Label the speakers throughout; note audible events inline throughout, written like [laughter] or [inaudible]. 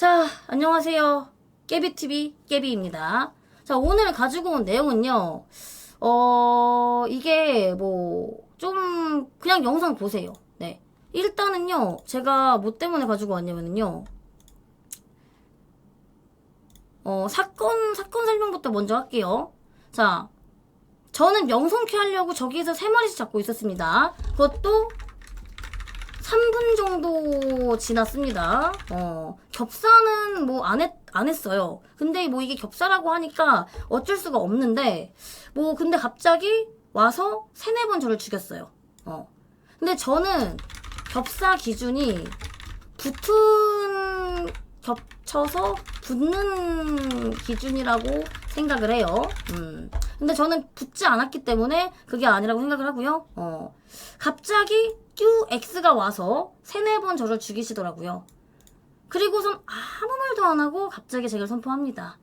Speaker 1: 자, 안녕하세요. 깨비TV 깨비입니다. 자, 오늘 가지고 온 내용은요, 어, 이게 뭐, 좀, 그냥 영상 보세요. 네. 일단은요, 제가 뭐 때문에 가지고 왔냐면요, 어, 사건, 사건 설명부터 먼저 할게요. 자, 저는 명성캐 하려고 저기에서 세 마리씩 잡고 있었습니다. 그것도 3분 정도 지났습니다. 어, 겹사는 뭐 안 했, 안 했어요. 근데 뭐 이게 겹사라고 하니까 어쩔 수가 없는데, 뭐 근데 갑자기 와서 세네 번 저를 죽였어요. 어. 근데 저는 겹사 기준이 붙은, 겹쳐서 붙는 기준이라고 생각을 해요. 음. 근데 저는 붙지 않았기 때문에 그게 아니라고 생각을 하고요. 어. 갑자기 듀 X가 와서 세네 번 저를 죽이시더라고요. 그리고선 아무 말도 안 하고 갑자기 제가 선포합니다.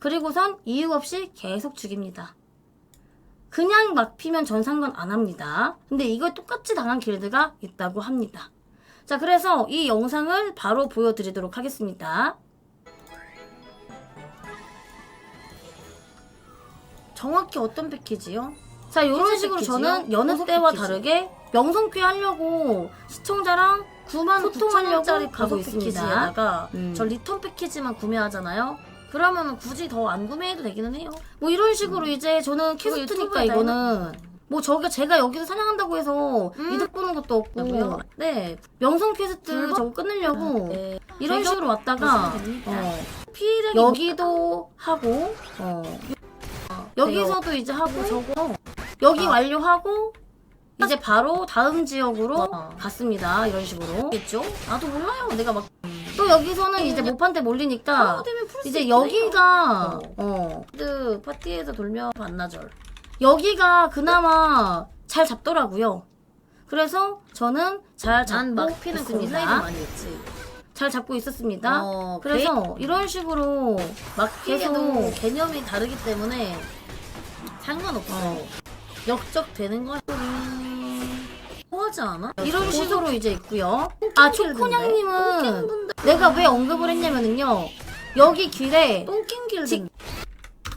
Speaker 1: 그리고선 이유 없이 계속 죽입니다. 그냥 막 피면 전 상관 안 합니다. 근데 이걸 똑같이 당한 길드가 있다고 합니다. 자, 그래서 이 영상을 바로 보여드리도록 하겠습니다. 정확히 어떤 패키지요? 자, 이런 식으로
Speaker 2: 패키지요?
Speaker 1: 저는 여느 때와
Speaker 2: 패키지.
Speaker 1: 다르게 명성쾌 하려고 시청자랑 9만 소통하려고
Speaker 2: 9,000원짜리
Speaker 1: 가고
Speaker 2: 보석
Speaker 1: 있습니다.
Speaker 2: 패키지에다가
Speaker 1: 음.
Speaker 2: 저 리턴 패키지만 구매하잖아요.
Speaker 1: 그러면 굳이 더 안 구매해도 되기는 해요. 뭐 이런 식으로 이제 저는
Speaker 2: 그거
Speaker 1: 캐스트니까
Speaker 2: 유튜브에 다
Speaker 1: 이거는 뭐 저게 제가 여기서 사냥한다고 해서
Speaker 2: 음.
Speaker 1: 이득 보는 것도 없고
Speaker 2: 뭐요?
Speaker 1: 네 명성 퀘스트? 저거 끊으려고
Speaker 2: 네.
Speaker 1: 이런 식으로 왔다가? 어,
Speaker 2: 피해량이
Speaker 1: 여기도 하고 어, 여기서도 이제 하고 저거 여기
Speaker 2: 아.
Speaker 1: 완료하고 이제 바로 다음 지역으로
Speaker 2: 어.
Speaker 1: 갔습니다 이런 식으로
Speaker 2: 있겠죠?
Speaker 1: 나도 몰라요 내가 막 또 여기서는 이제 모판테 몰리니까
Speaker 2: 아,
Speaker 1: 이제. 여기가
Speaker 2: 어.
Speaker 1: 어
Speaker 2: 그 파티에서 돌면 반나절.
Speaker 1: 여기가 그나마 잘 잡더라고요. 그래서 저는 잘 잡고
Speaker 2: 그
Speaker 1: 있습니다. 잘 잡고 있었습니다.
Speaker 2: 어,
Speaker 1: 그래서 이런 식으로 막
Speaker 2: 계속 개념이 다르기 때문에 상관없어.
Speaker 1: 어.
Speaker 2: 역적 되는 거야. 뭐하지 않아?
Speaker 1: 이런 식으로 이제 있고요. 아? 초코냥님은. 내가 왜 언급을 했냐면은요. 여기 길에
Speaker 2: 길드.
Speaker 1: 직-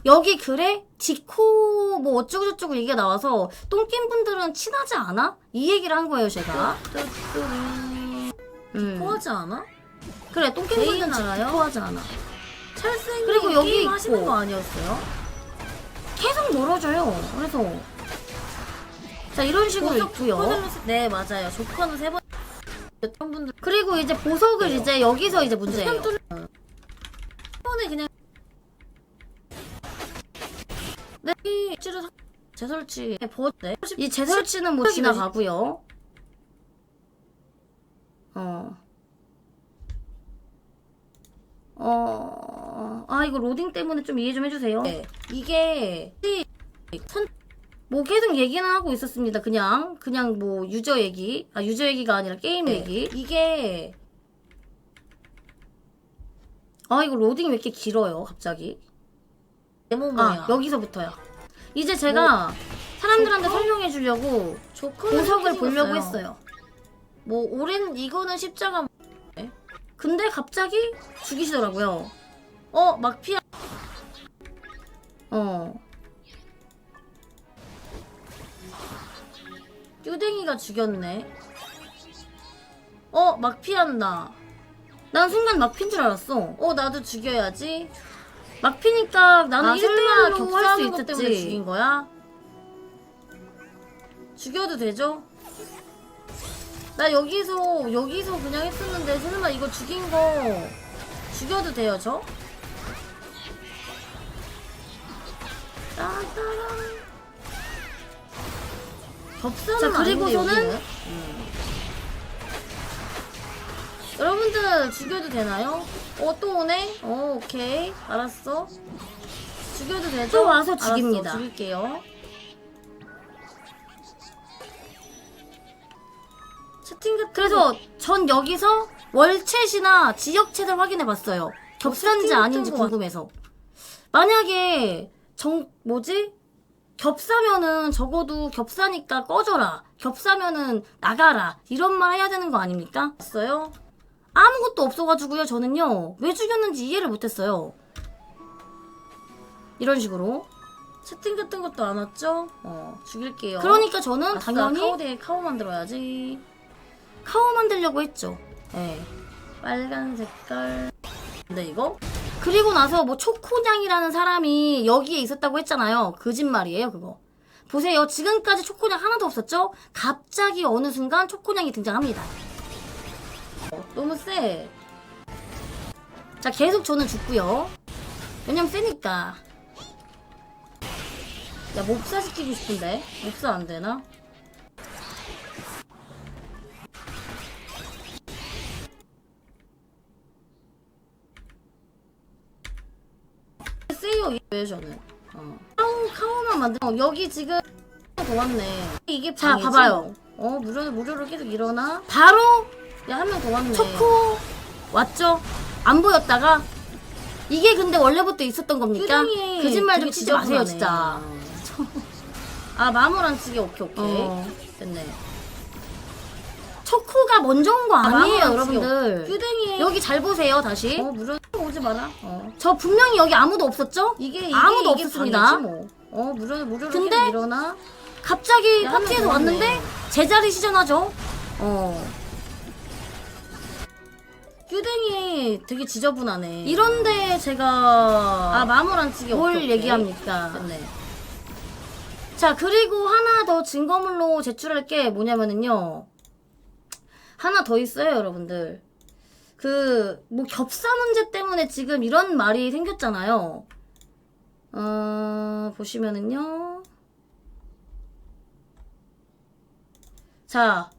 Speaker 1: 여기 글에 지코 뭐 어쩌고 저쩌고 얘기가 나와서 똥낀 분들은 친하지 않아? 이 얘기를 한 거예요 제가. 음.
Speaker 2: 뭐하지 않아?
Speaker 1: 그래 똥낀 분들은
Speaker 2: 알아요?
Speaker 1: 지코하지 않아.
Speaker 2: 찰생이
Speaker 1: 그리고 여기.
Speaker 2: 하시는 거 아니었어요?
Speaker 1: 계속 멀어져요. 그래서 자 이런 식으로 있고요.
Speaker 2: 세- 네 맞아요. 조커는 세 번. 어떤 분들
Speaker 1: 그리고 이제 보석을 이제 여기서 이제 문제예요.
Speaker 2: 한 번에 그냥 네 찌르 재설치
Speaker 1: 네. 이 재설치는 뭐. 지나가고요. 어. 어, 아, 이거 로딩 때문에 좀 이해 좀 해주세요.
Speaker 2: 네.
Speaker 1: 이게, 선, 뭐 계속 얘기는 하고 있었습니다. 그냥, 그냥 뭐 유저 얘기. 아, 유저 얘기가 아니라 게임
Speaker 2: 네.
Speaker 1: 얘기. 이게, 아, 이거 로딩이 왜 이렇게 길어요, 갑자기? 아, 여기서부터요. 이제 제가 사람들한테? 설명해 주려고
Speaker 2: 조커는
Speaker 1: 보석을 보려고. 했어요.
Speaker 2: 뭐 오렌 이거는 십자가
Speaker 1: 근데 갑자기 죽이시더라고요. 어, 막 피하. 어. 뀨댕이가 죽였네. 어, 막 피한다. 난 순간 막 핀 줄 알았어.
Speaker 2: 어 나도 죽여야지.
Speaker 1: 막 피니까 나는
Speaker 2: 아, 설마
Speaker 1: 1대1로
Speaker 2: 격수하는
Speaker 1: 할수
Speaker 2: 것 때문에. 죽인 거야? 죽여도 되죠? 나 여기서 여기서 그냥 했었는데 설마 이거 죽인 거 죽여도 돼요 저? 따따란. 겹사는
Speaker 1: 자, 그리고서는
Speaker 2: 아닌데, 여기는? 음. 여러분들 죽여도 되나요? 어 또 오네? 어 오케이 알았어 죽여도 되죠?
Speaker 1: 또 와서
Speaker 2: 알았어,
Speaker 1: 죽입니다.
Speaker 2: 죽일게요 채팅 같은
Speaker 1: 그래서 전 여기서 월챗이나 지역챗을 확인해 봤어요. 겹사인지
Speaker 2: 채팅
Speaker 1: 아닌지
Speaker 2: 거
Speaker 1: 궁금해서. 만약에 정 뭐지? 겹사면은 적어도 겹사니까 꺼져라. 겹사면은 나가라. 이런 말 해야 되는 거 아닙니까?
Speaker 2: 왔어요?
Speaker 1: 아무것도 없어가지고요. 저는요 왜 죽였는지 이해를 못했어요. 이런 식으로.
Speaker 2: 채팅 같은 것도 안 왔죠? 어, 죽일게요.
Speaker 1: 그러니까 저는
Speaker 2: 아싸,
Speaker 1: 당연히
Speaker 2: 카오 대 카오 만들어야지.
Speaker 1: 카오 만들려고 했죠. 예.
Speaker 2: 빨간 색깔. 근데 이거?
Speaker 1: 그리고 나서 뭐 초코냥이라는 사람이 여기에 있었다고 했잖아요. 거짓말이에요, 그거. 보세요. 지금까지 초코냥 하나도 없었죠? 갑자기 어느 순간 초코냥이 등장합니다.
Speaker 2: 어, 너무 세.
Speaker 1: 자, 계속 저는 죽고요. 왜냐면 세니까.
Speaker 2: 야, 몹사 시키고 싶은데. 몹사 안 되나? 세요, 왜 저는. 어. 카오, 카오만 만들, 어, 여기 지금 더 왔네. 이게
Speaker 1: 자,
Speaker 2: 방이지,
Speaker 1: 봐봐요.
Speaker 2: 뭐. 어, 무료, 무료로 계속 일어나?
Speaker 1: 바로
Speaker 2: 야, 한 명 더 왔네.
Speaker 1: 초코 왔죠? 안 보였다가 이게 근데 원래부터 있었던 겁니까?
Speaker 2: 표정이
Speaker 1: 거짓말 좀
Speaker 2: 되게
Speaker 1: 치지 마세요,
Speaker 2: 지저분하네.
Speaker 1: 진짜.
Speaker 2: 아, 마무란 치기 오케이, 오케이.
Speaker 1: 어.
Speaker 2: 됐네.
Speaker 1: 초코가 먼저 온 거 아니에요,
Speaker 2: 마무란
Speaker 1: 여러분들.
Speaker 2: 규댕이.
Speaker 1: 여기 잘 보세요, 다시.
Speaker 2: 어, 무료 오지 마라. 어.
Speaker 1: 저 분명히 여기 아무도 없었죠?
Speaker 2: 이게, 이게
Speaker 1: 아무도
Speaker 2: 이게
Speaker 1: 없었습니다.
Speaker 2: 방이지, 뭐. 어, 무료, 무료로
Speaker 1: 근데
Speaker 2: 일어나?
Speaker 1: 갑자기
Speaker 2: 야,
Speaker 1: 파티에서 왔는데. 제자리 시전하죠. 어.
Speaker 2: 규댕이 되게 지저분하네.
Speaker 1: 이런데 제가
Speaker 2: 아, 마무란 치기
Speaker 1: 뭘
Speaker 2: 오케이, 오케이.
Speaker 1: 얘기합니까?
Speaker 2: 됐네.
Speaker 1: 자, 그리고 하나 더 증거물로 제출할 게 뭐냐면은요. 하나 더 있어요, 여러분들. 그, 뭐, 겹사 문제 때문에 지금 이런 말이 생겼잖아요. 어, 보시면은요. 자.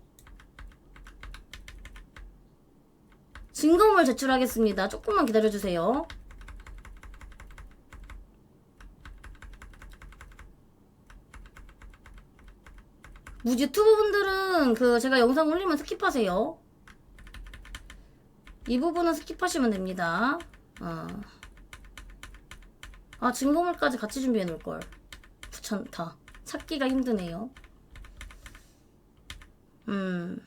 Speaker 1: 증거물 제출하겠습니다. 조금만 기다려주세요. 뭐 유튜브 분들은 그 제가 영상 올리면 스킵하세요. 이 부분은 스킵하시면 됩니다. 어. 아 증거물까지 같이 준비해 놓을 걸. 귀찮다. 찾기가 힘드네요. 음.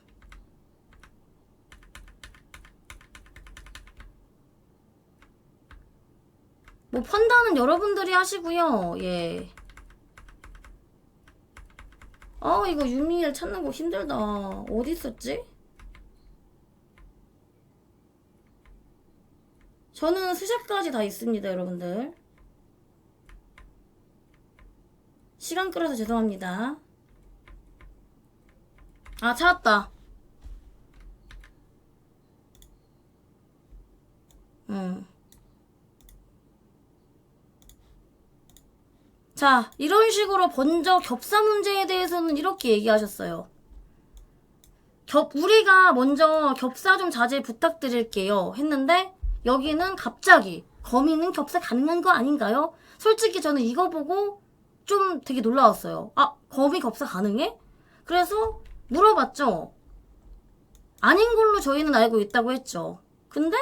Speaker 1: 뭐 판단은 여러분들이 하시고요. 예. 아 이거 유미엘 찾는 거 힘들다 어디 있었지? 저는 스샷까지 다 있습니다 여러분들 시간 끌어서 죄송합니다 아 찾았다 음. 자, 이런 식으로 먼저 겹사 문제에 대해서는 이렇게 얘기하셨어요. 겹, 우리가 먼저 겹사 좀 자제 부탁드릴게요. 했는데, 여기는 갑자기, 거미는 겹사 가능한 거 아닌가요? 솔직히 저는 이거 보고 좀 되게 놀라웠어요. 아, 거미 겹사 가능해? 그래서 물어봤죠. 아닌 걸로 저희는 알고 있다고 했죠. 근데,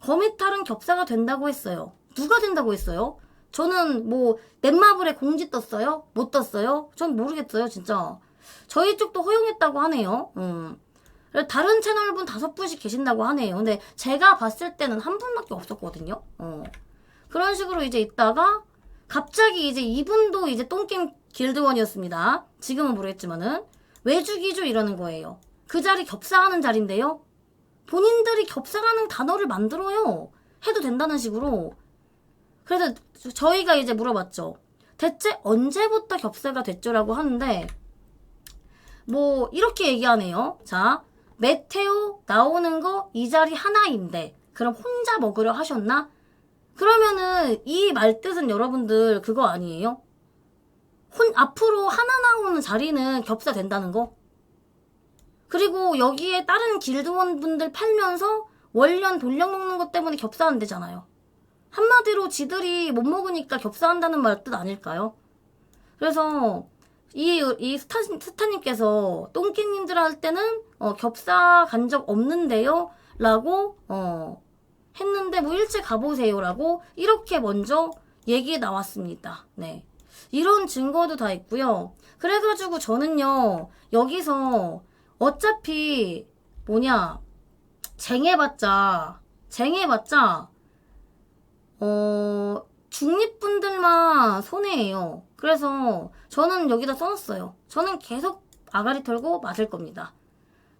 Speaker 1: 거미탈은 겹사가 된다고 했어요. 누가 된다고 했어요? 저는 뭐 넷마블에 공지 떴어요? 못 떴어요? 전 모르겠어요, 진짜. 저희 쪽도 허용했다고 하네요. 음. 다른 채널분 다섯 분씩 계신다고 하네요. 근데 제가 봤을 때는 한 분밖에 없었거든요. 어. 그런 식으로 이제 있다가 갑자기 이제 이분도 이제 똥게임 길드원이었습니다. 지금은 모르겠지만은 왜 죽이죠 이러는 거예요. 그 자리 겹사하는 자리인데요. 본인들이 겹사라는 단어를 만들어요. 해도 된다는 식으로. 그래서 저- 저희가 이제 물어봤죠. 대체 언제부터 겹사가 됐죠라고 하는데 뭐 이렇게 얘기하네요. 자, 메테오 나오는 거 이 자리 하나인데 그럼 혼자 먹으려 하셨나? 그러면은 이 말 뜻은 여러분들 그거 아니에요? 혼 앞으로 하나 나오는 자리는 겹사 된다는 거? 그리고 여기에 다른 길드원 분들 팔면서 월련 돌려 먹는 것 때문에 겹사안 되잖아요. 한마디로 지들이 못 먹으니까 겹사한다는 말 뜻 아닐까요? 그래서 이, 이 스타, 스타님께서 똥끼님들 할 때는 어, 겹사 간 적 없는데요? 라고 어, 했는데 뭐 일찍 가보세요 라고 이렇게 먼저 얘기 나왔습니다. 네. 이런 증거도 다 있고요. 그래가지고 저는요 여기서 어차피 뭐냐 쟁해봤자, 쟁해봤자, 어, 중립분들만 손해예요. 그래서 저는 여기다 써놨어요. 저는 계속 아가리 털고 맞을 겁니다.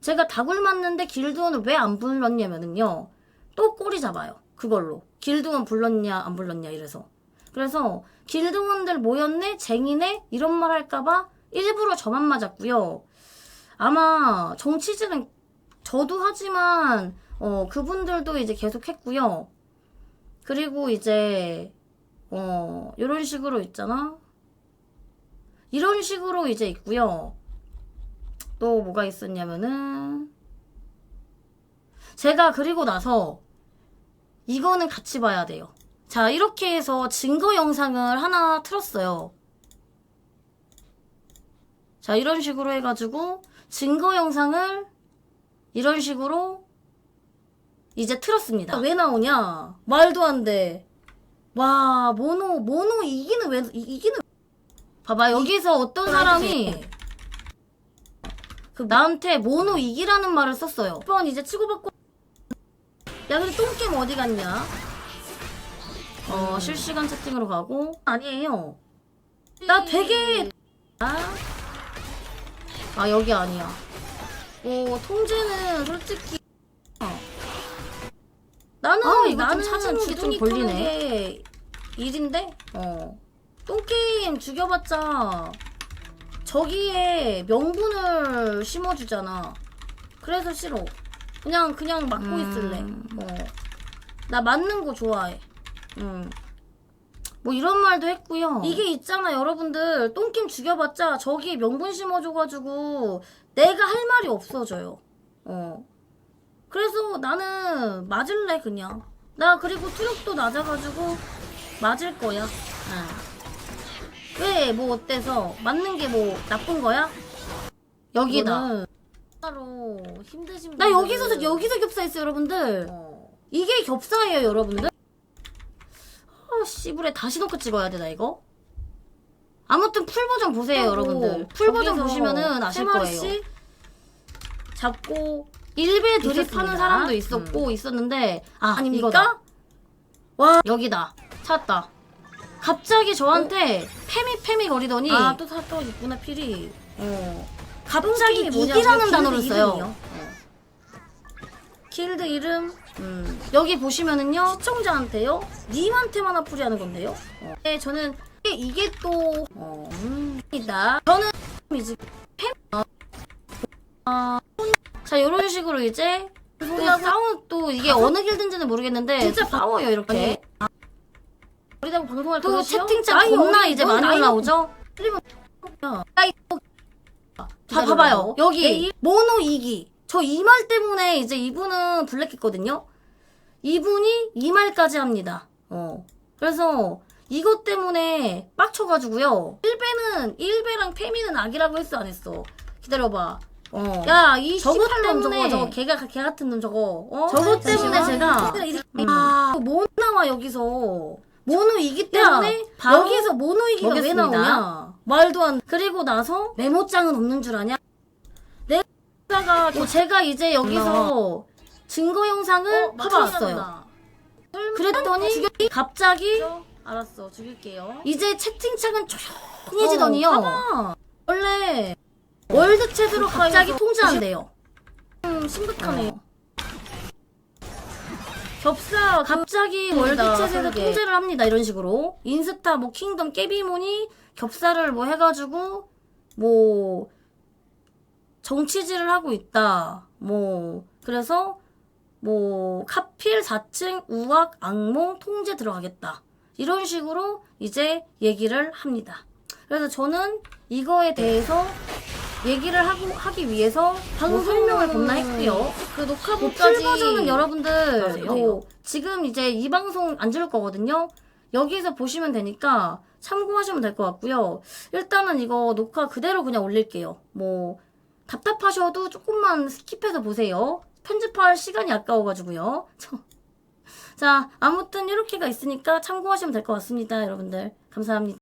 Speaker 1: 제가 다굴 맞는데 길드원을 왜 안 불렀냐면은요. 또 꼬리 잡아요. 그걸로. 길드원 불렀냐, 안 불렀냐, 이래서. 그래서 길드원들 모였네, 쟁이네, 이런 말 할까봐 일부러 저만 맞았고요. 아마 정치질은 저도 하지만, 어, 그분들도 이제 계속 했고요. 그리고 이제, 어, 이런 식으로 있잖아? 이런 식으로 이제 있고요. 또 뭐가 있었냐면은, 제가 그리고 나서, 이거는 같이 봐야 돼요. 자, 이렇게 해서 증거 영상을 하나 틀었어요. 자, 이런 식으로 해가지고, 증거 영상을 이런 식으로 이제 틀었습니다. 왜 나오냐? 말도 안 돼. 와, 모노, 모노 이기는 왜, 이- 이기는. 봐봐, 여기서 어떤 사람이 그 나한테 모노 이기라는 말을 썼어요. 번 이제 치고받고. 야, 근데 똥게임 어디 갔냐? 어, 실시간 채팅으로 가고. 아니에요. 나 되게. 아, 아 여기 아니야. 어, 통제는 솔직히. 어. 나는
Speaker 2: 아, 이거 좀
Speaker 1: 나는
Speaker 2: 좀
Speaker 1: 기둥이
Speaker 2: 걸리네.
Speaker 1: 터는 게 일인데. 어. 똥게임 죽여봤자 저기에 명분을 심어주잖아. 그래서 싫어. 그냥 그냥 맞고
Speaker 2: 음.
Speaker 1: 있을래. 어. 나 맞는 거 좋아해. 음. 뭐 이런 말도 했고요. 이게 있잖아 여러분들 똥김 죽여봤자 저기에 명분 심어줘가지고 내가 할 말이 없어져요. 어. 그래서 나는 맞을래 그냥. 나 그리고 투력도 낮아가지고 맞을 거야. 왜 뭐 어때서 맞는 게 뭐 나쁜 거야? 여기다.
Speaker 2: 바로 힘드신
Speaker 1: 나
Speaker 2: 분들.
Speaker 1: 여기서 여기서 겹사했어 여러분들.
Speaker 2: 어.
Speaker 1: 이게 겹사예요, 여러분들. 아, 씨부레 다시 놓고 찍어야 되나, 이거? 아무튼 풀 버전 보세요, 여러분들. 풀 버전
Speaker 2: 거기서
Speaker 1: 보시면은 아실 거예요. 잡고, 일배 드립하는
Speaker 2: 있었습니다.
Speaker 1: 사람도 있었고, 있었는데, 아,
Speaker 2: 아닙니까?
Speaker 1: 이거다. 와, 여기다. 찾았다. 갑자기 저한테 패미 패미 거리더니,
Speaker 2: 아, 또 사, 또 있구나, 필이.
Speaker 1: 어, 갑자기
Speaker 2: 뭐냐고요?
Speaker 1: 이기라는
Speaker 2: 길드
Speaker 1: 단어를 써요.
Speaker 2: 이름이요?
Speaker 1: 어. 길드 이름, 음, 여기 보시면은요, 시청자한테요, 님한테만 어플이 하는 건데요. 어. 네, 저는 이게, 이게 또, 어, 음, 이다. 저는 이제 팬, 어, 어, 자, 이런 식으로 이제, 또 싸우, 또 이게 어느 길드인지는 모르겠는데, 진짜 싸워요, 이렇게.
Speaker 2: 우리다고 방송할
Speaker 1: 또
Speaker 2: 그러시오?
Speaker 1: 채팅창
Speaker 2: 나이
Speaker 1: 겁나
Speaker 2: 어리-
Speaker 1: 이제
Speaker 2: 너
Speaker 1: 많이
Speaker 2: 나이
Speaker 1: 올라오죠?
Speaker 2: 야,
Speaker 1: 자,
Speaker 2: 기다려봐요.
Speaker 1: 봐봐요. 여기
Speaker 2: 네,
Speaker 1: 모노 2기. 저이말 때문에 이제 이분은 블랙했거든요. 이분이 이 말까지 합니다. 어. 그래서 이것 때문에 빡쳐가지고요. 1배는 1배랑 페미는 악이라고 했어 안 했어. 기다려봐. 어.
Speaker 2: 야, 이
Speaker 1: 저것
Speaker 2: 저것 때문에
Speaker 1: 때문에
Speaker 2: 저거, 저거 개 가 개 같은 놈 저거. 어?
Speaker 1: 저것 때문에. 제가 아, 뭐 나와 여기서 모노 이기 때문에
Speaker 2: 바로
Speaker 1: 여기서 모노 이기가 왜. 나오냐? 말도 안. 그리고 나서 메모장은 없는 줄 아냐? 내가 뭐 제가 이제 여기서 증거 영상을
Speaker 2: 어,
Speaker 1: 봐봤어요.
Speaker 2: 맞췄나
Speaker 1: 그랬더니 갑자기
Speaker 2: 보다. 알았어, 죽일게요.
Speaker 1: 이제 채팅창은 조용해지더니요.
Speaker 2: 어, 봐봐.
Speaker 1: 원래 월드 챗으로 갑자기 통제한대요. 음, 심각하네요.
Speaker 2: 어.
Speaker 1: 겹사 갑자기
Speaker 2: 음,
Speaker 1: 월드
Speaker 2: 나
Speaker 1: 챗에서
Speaker 2: 설계.
Speaker 1: 통제를 합니다. 이런 식으로 인스타 뭐 킹덤 깨비모니 겹사를 뭐 해가지고 뭐 정치질을 하고 있다. 뭐 그래서 뭐 카필 4층 우악 악몽 통제 들어가겠다. 이런 식으로 이제 얘기를 합니다. 그래서 저는 이거에 대해서 얘기를 하고 하기 위해서 방송 설명을 겁나 했고요. 그뭐
Speaker 2: 녹화부까지
Speaker 1: 풀 버전은 여러분들
Speaker 2: 맞아요.
Speaker 1: 뭐 지금 이제 이 방송 안 들을 거거든요. 여기서 보시면 되니까 참고하시면 될 것 같고요. 일단은 이거 녹화 그대로 그냥 올릴게요. 뭐 답답하셔도 조금만 스킵해서 보세요. 편집할 시간이 아까워가지고요. 저- [laughs] 자, 아무튼 이렇게가 있으니까 참고하시면 될 것 같습니다, 여러분들. 감사합니다.